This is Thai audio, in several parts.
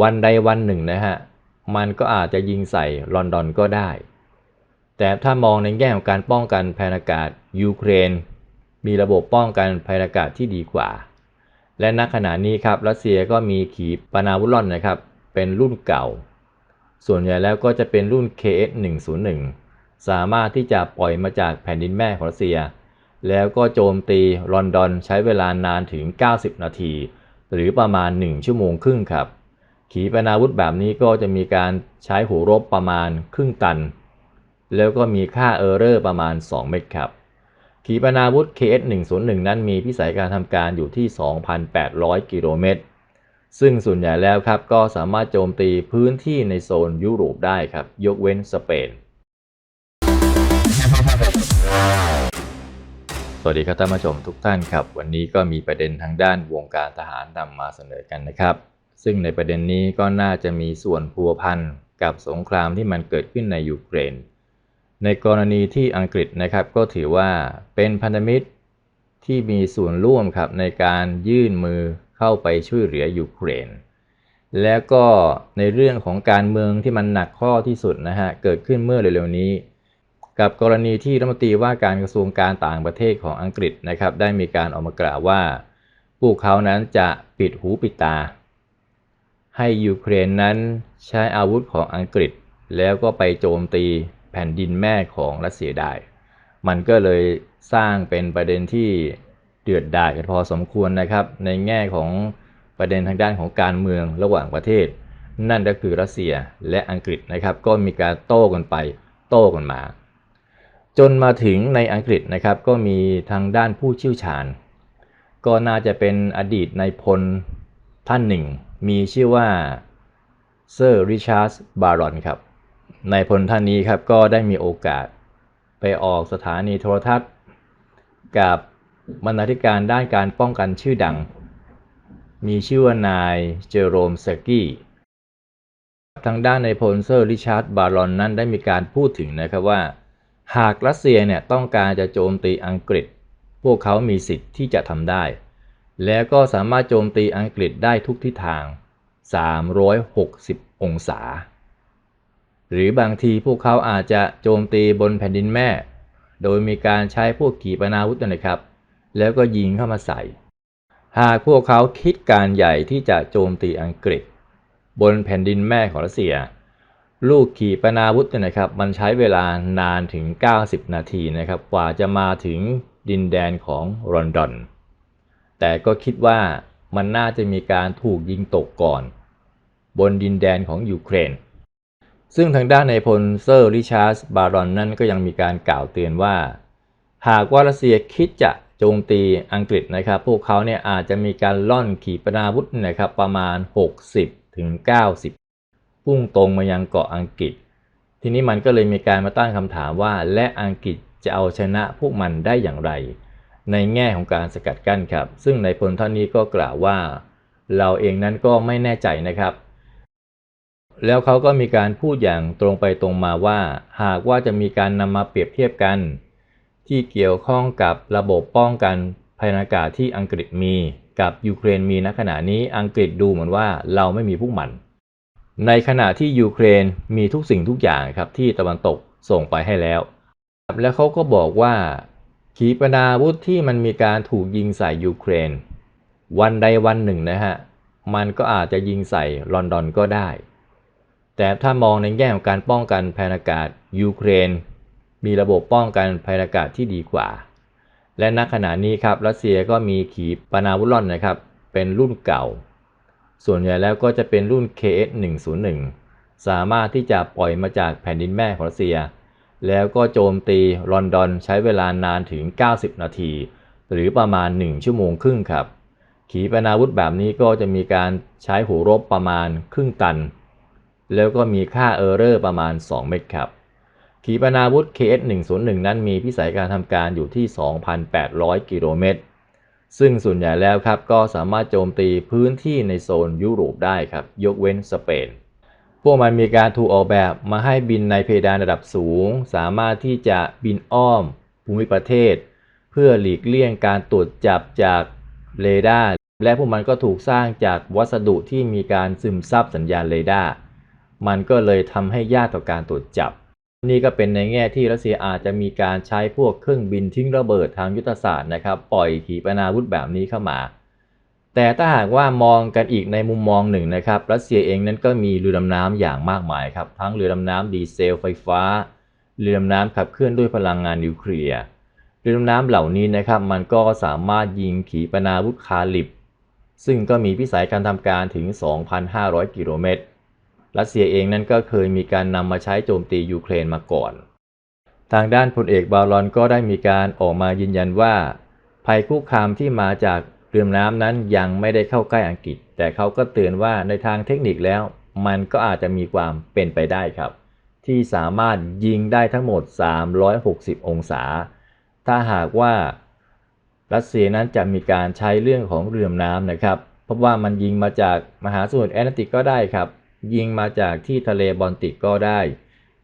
วันใดวันหนึ่งนะฮะ มันก็อาจจะยิงใส่ลอนดอนก็ได้ แต่ถ้ามองในแง่ของการป้องกันภัยอากาศยูเครน มีระบบป้องกันภัยอากาศที่ดีกว่า และณขณะนี้ครับรัสเซียก็มีขีปนาวุธล่อนนะครับ เป็นรุ่นเก่า ส่วนใหญ่แล้วก็จะเป็นรุ่น KS-101 สามารถที่จะปล่อยมาจากแผ่นดินแม่ของรัสเซีย แล้วก็โจมตีลอนดอนใช้เวลานานถึง 90 นาที หรือประมาณ 1 ชั่วโมงครึ่งครับ ขีปนาวุธแบบนี้ก็จะมีการใช้หัวรบประมาณครึ่งตัน แล้วก็มีค่าเออร์เรอร์ประมาณ 2 เมตรครับ ขีปนาวุธ KS-101 นั้นมีพิสัยการทำการอยู่ที่ 2,800 กิโลเมตร ซึ่งส่วนใหญ่แล้วครับก็สามารถโจมตีพื้นที่ในโซนยุโรปได้ครับ ยกเว้นสเปน สวัสดีครับท่านผู้ชมทุกท่านครับ วันนี้ก็มีประเด็นทางด้านวงการทหารนำมาเสนอกันนะครับ ซึ่งในประเด็นนี้ก็น่าจะมีส่วนพัวพันกับสงครามที่มันเกิดขึ้นในยูเครน ในกรณีที่อังกฤษนะครับก็ถือว่าเป็นพันธมิตรที่มีส่วนร่วมครับในการยื่นมือเข้าไปช่วยเหลือยูเครน แล้วก็ในเรื่องของการเมืองที่มันหนักข้อที่สุดนะฮะเกิดขึ้นเมื่อเร็วๆนี้ กับกรณีที่รัฐมนตรีว่าการกระทรวงการต่างประเทศของอังกฤษนะครับได้มีการออกมากล่าวว่า พวกเขานั้นจะปิดหูปิดตา ให้ยูเครนนั้นใช้อาวุธของอังกฤษ แล้วก็ไปโจมตีแผ่นดินแม่ของรัสเซียได้ มันก็เลยสร้างเป็นประเด็นที่เดือดดาลกันพอสมควรนะครับ ในแง่ของประเด็นทางด้านของการเมืองระหว่างประเทศ นั่นก็คือรัสเซียและอังกฤษนะครับ ก็มีการโต้กันไปโต้กันมา จนมาถึงในอังกฤษนะครับ ก็มีทางด้านผู้เชี่ยวชาญ ก็น่าจะเป็นอดีตนายพลท่านหนึ่ง มีชื่อว่าเซอร์ริชาร์ดบารอนครับนายพลท่านนี้ครับก็ได้มีโอกาสไปออกสถานีโทรทัศน์ กับบรรณาธิการด้านการป้องกันชื่อดัง มีชื่อว่านายเจอโรมเซกี้ทางด้านในพลเซอร์ริชาร์ดบารอนนั้นได้มีการพูดถึงนะครับว่า หากรัสเซียเนี่ยต้องการจะโจมตีอังกฤษ พวกเขามีสิทธิ์ที่จะทำได้ แล้วก็สามารถโจมตีอังกฤษได้ทุกทิศทาง 360 องศา หรือบางทีพวกเขาอาจจะโจมตีบนแผ่นดินแม่ โดยมีการใช้พวกขีปนาวุธนะครับ แล้วก็ยิงเข้ามาใส่ หากพวกเขาคิดการใหญ่ที่จะโจมตีอังกฤษ บนแผ่นดินแม่ของรัสเซีย ลูกขีปนาวุธเนี่ยนะครับ มันใช้เวลานานถึง 90 นาทีนะครับ กว่าจะมาถึงดินแดนของลอนดอน แต่ก็คิดว่ามันน่าจะมีการถูกยิงตกก่อน บนดินแดนของยูเครน ซึ่งทางด้านในายพลเซอร์ริชาร์ดบารอนนั่นก็ยังมีการกล่าวเตือนว่า หากว่ารัสเซียคิดจะโจมตีอังกฤษนะครับ พวกเขาเนี่ยอาจจะมีการล่อนขีปนาวุธนะครับประมาณ 60ถึง90 พุ่งตรงมายังเกาะอังกฤษ ทีนี้มันก็เลยมีการมาตั้งคำถามว่า และอังกฤษจะเอาชนะพวกมันได้อย่างไร ในแง่ของการสกัดกั้นครับ ซึ่งในพลท่านนี้ก็กล่าวว่า เราเองนั้นก็ไม่แน่ใจนะครับ แล้วเขาก็มีการพูดอย่างตรงไปตรงมาว่า หากว่าจะมีการนำมาเปรียบเทียบกัน ที่เกี่ยวข้องกับระบบป้องกันภัยอากาศที่อังกฤษมีกับยูเครนมีณขณะนี้อังกฤษดูเหมือนว่าเราไม่มีพวกมัน ในขณะที่ยูเครนมีทุกสิ่งทุกอย่างครับที่ตะวันตกส่งไปให้แล้ว แล้วเขาก็บอกว่า ขีปนาวุธที่มันมีการถูกยิงใส่ยูเครน วันใดวันหนึ่งนะฮะ มันก็อาจจะยิงใส่ลอนดอนก็ได้ แต่ถ้ามองในแง่ของการป้องกันภัยอากาศยูเครน มีระบบป้องกันภัยอากาศที่ดีกว่า และณขณะนี้ครับรัสเซียก็มีขีปนาวุธล่อนนะครับ เป็นรุ่นเก่า ส่วนใหญ่แล้วก็จะเป็นรุ่น KS-101 สามารถที่จะปล่อยมาจากแผ่นดินแม่ของรัสเซีย แล้วก็โจมตีลอนดอนใช้เวลานานถึง 90 นาที หรือประมาณ 1 ชั่วโมงครึ่งครับ ขีปนาวุธแบบนี้ก็จะมีการใช้หัวรบประมาณครึ่งตัน แล้วก็มีค่าเออร์เรอร์ประมาณ 2 เมตรครับ ขีปนาวุธ KS-101 นั้นมีพิสัยการทำการอยู่ที่ 2,800 กิโลเมตร ซึ่งส่วนใหญ่แล้วครับก็สามารถโจมตีพื้นที่ในโซนยุโรปได้ครับ ยกเว้นสเปน พวกมันมีการถูกออกแบบมาให้บินในเพดานระดับสูง สามารถที่จะบินอ้อมภูมิประเทศ เพื่อหลีกเลี่ยงการตรวจจับจากเรดาร์และพวกมันก็ถูกสร้างจากวัสดุที่มีการซึมซับสัญญาณเรดาร์มันก็เลยทำให้ยากต่อการตรวจจับ นี่ก็เป็นในแง่ที่รัสเซียอาจจะมีการใช้พวกเครื่องบินทิ้งระเบิดทางยุทธศาสตร์นะครับ ปล่อยขีปนาวุธแบบนี้เข้ามา แต่ถ้าหากว่ามองกันอีกในมุมมองหนึ่งนะครับรัสเซียเองนั้นก็มีเรือดำน้ำอย่างมากมายครับทั้งเรือดำน้ำดีเซลไฟฟ้า เรือดำน้ำขับเคลื่อนด้วยพลังงานนิวเคลียร์เรือดำน้ำเหล่านี้นะครับมันก็สามารถยิงขีปนาวุธคาลิบ ซึ่งก็มีพิสัยการทำการถึง 2,500 กิโลเมตรรัสเซียเองนั้นก็เคยมีการนำมาใช้โจมตียูเครนมาก่อน ทางด้านพลเอกบารอนก็ได้มีการออกมายืนยันว่า ภัยคุกคามที่มาจาก เรือดำน้ำนั้นยังไม่ได้เข้าใกล้อังกฤษ แต่เขาก็เตือนว่าในทางเทคนิคแล้ว มันก็อาจจะมีความเป็นไปได้ครับ ที่สามารถยิงได้ทั้งหมด 360 องศา ถ้าหากว่ารัสเซียนั้นจะมีการใช้เรื่องของเรือดำน้ำนะครับเพราะว่ามันยิงมาจากมหาสมุทรแอตแลนติกก็ได้ครับ ยิงมาจากที่ทะเลบอลติกก็ได้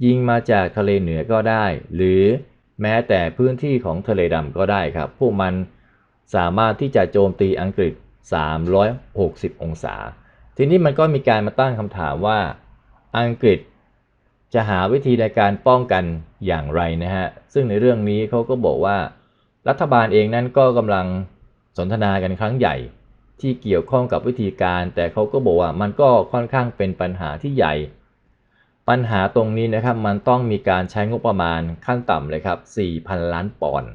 ยิงมาจากทะเลเหนือก็ได้ หรือแม้แต่พื้นที่ของทะเลดำก็ได้ครับ พวกมัน สามารถที่จะโจมตีอังกฤษ 360 องศา ทีนี้มันก็มีการมาตั้งคำถามว่าอังกฤษจะหาวิธีในการป้องกันอย่างไรนะฮะ ซึ่งในเรื่องนี้เขาก็บอกว่า รัฐบาลเองนั้นก็กำลังสนทนากันครั้งใหญ่ ที่เกี่ยวข้องกับวิธีการ แต่เขาก็บอกว่ามันก็ค่อนข้างเป็นปัญหาที่ใหญ่ ปัญหาตรงนี้นะครับมันต้องมีการใช้งบประมาณขั้นต่ำเลยครับ 4,000 ล้านปอนด์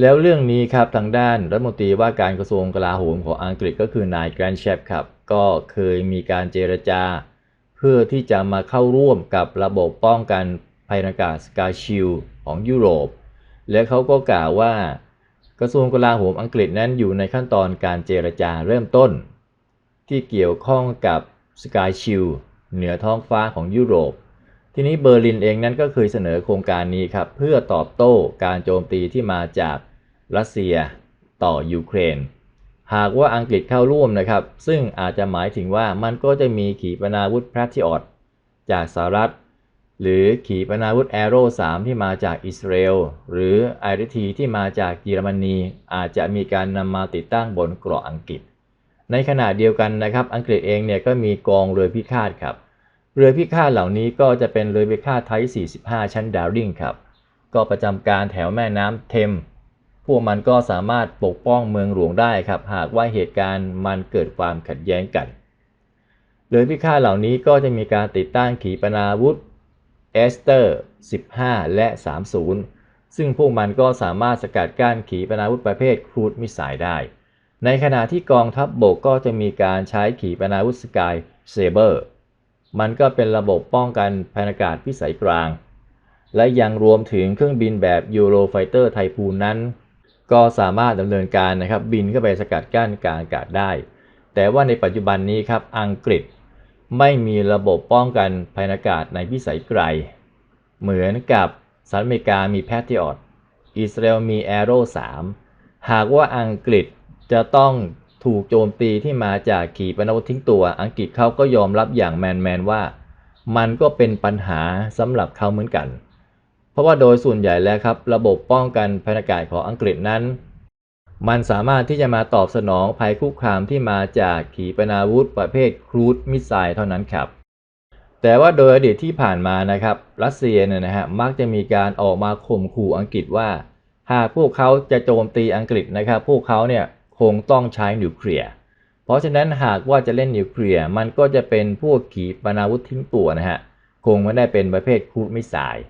แล้วเรื่องนี้ครับทางด้านรัฐมนตรีว่าการกระทรวงกลาโหมของอังกฤษก็คือนายแกรนเชฟครับก็เคยมีการเจรจา เพื่อที่จะมาเข้าร่วมกับระบบป้องกันภัยอากาศสกาชิลของยุโรป และเขาก็กล่าวว่ากระทรวงกลาโหมอังกฤษนั้นอยู่ในขั้นตอนการเจรจาเริ่มต้น ที่เกี่ยวข้องกับสกายชิลเหนือท้องฟ้าของยุโรป ทีนี้เบอร์ลินเองนั้นก็เคยเสนอโครงการนี้ครับ เพื่อตอบโต้การโจมตีที่มาจากรัสเซียต่อยูเครน หากว่าอังกฤษเข้าร่วมนะครับ ซึ่งอาจจะหมายถึงว่ามันก็จะมีขีปนาวุธแพทริออตจากสหรัฐ หรือขีปนาวุธแอโร่3ที่มาจากอิสราเอลหรือไอริทีที่มาจากเยอรมนี อาจจะมีการนำมาติดตั้งบนเกราะอังกฤษ ในขณะเดียวกันนะครับ อังกฤษเองเนี่ยก็มีกองเรือพิฆาตครับ เรือพิฆาตเหล่านี้ก็จะเป็นเรือพิฆาตไทป์45 ชั้นดาวริงครับ ก็ประจำการแถวแม่น้ำเทม พวกมันก็สามารถปกป้องเมืองหลวงได้ครับ หากว่าเหตุการณ์มันเกิดความขัดแย้งกัน เรือพิฆาตเหล่านี้ก็จะมีการติดตั้งขีปนาวุธเอสเตอร์ 15 และ 30 ซึ่งพวกมันก็สามารถสกัดกั้นขีปนาวุธประเภทครูดมิสไซล์ได้ ในขณะที่กองทัพบบกก็จะมีการใช้ขีปนาวุธสกายเซเบอร์ มันก็เป็นระบบป้องกันพยานอากาศพิสัยกลาง และยังรวมถึงเครื่องบินแบบยูโรไฟเตอร์ไทพูนนั้น ก็สามารถดำเนินการนะครับบินเข้าไปสกัดกั้นการอากาศได้ แต่ว่าในปัจจุบันนี้ครับอังกฤษไม่มีระบบป้องกันภัยอากาศในพิสัยไกล เหมือนกับสหรัฐอเมริกามีแพทริออตอิสราเอลมีแอโร่3หากว่าอังกฤษจะต้อง ถูกโจมตีที่มาจากขีปนาวุธทิ้งตัว อังกฤษเขาก็ยอมรับอย่างแมนๆว่า มันก็เป็นปัญหาสำหรับเขาเหมือนกัน เพราะว่าโดยส่วนใหญ่แล้วครับ ระบบป้องกันภัยากาศของอังกฤษนั้น มันสามารถที่จะมาตอบสนองภัยคุกคามที่มาจากขีปนาวุธประเภทครูดมิสไซล์เท่านั้นครับแต่ว่าโดยอดีตที่ผ่านมานะครับ รัสเซียเนี่ยนะฮะมักจะมีการออกมาข่มขู่อังกฤษว่า หากพวกเขาจะโจมตีอังกฤษนะครับ พวกเขาเนี่ย คงต้องใช้นิวเคลียร์ เพราะฉะนั้นหากว่าจะเล่นนิวเคลียร์มันก็จะเป็นพวกขีปนาวุธทิ้งตัวนะฮะ คงไม่ได้เป็นประเภทคูดมิสไซล์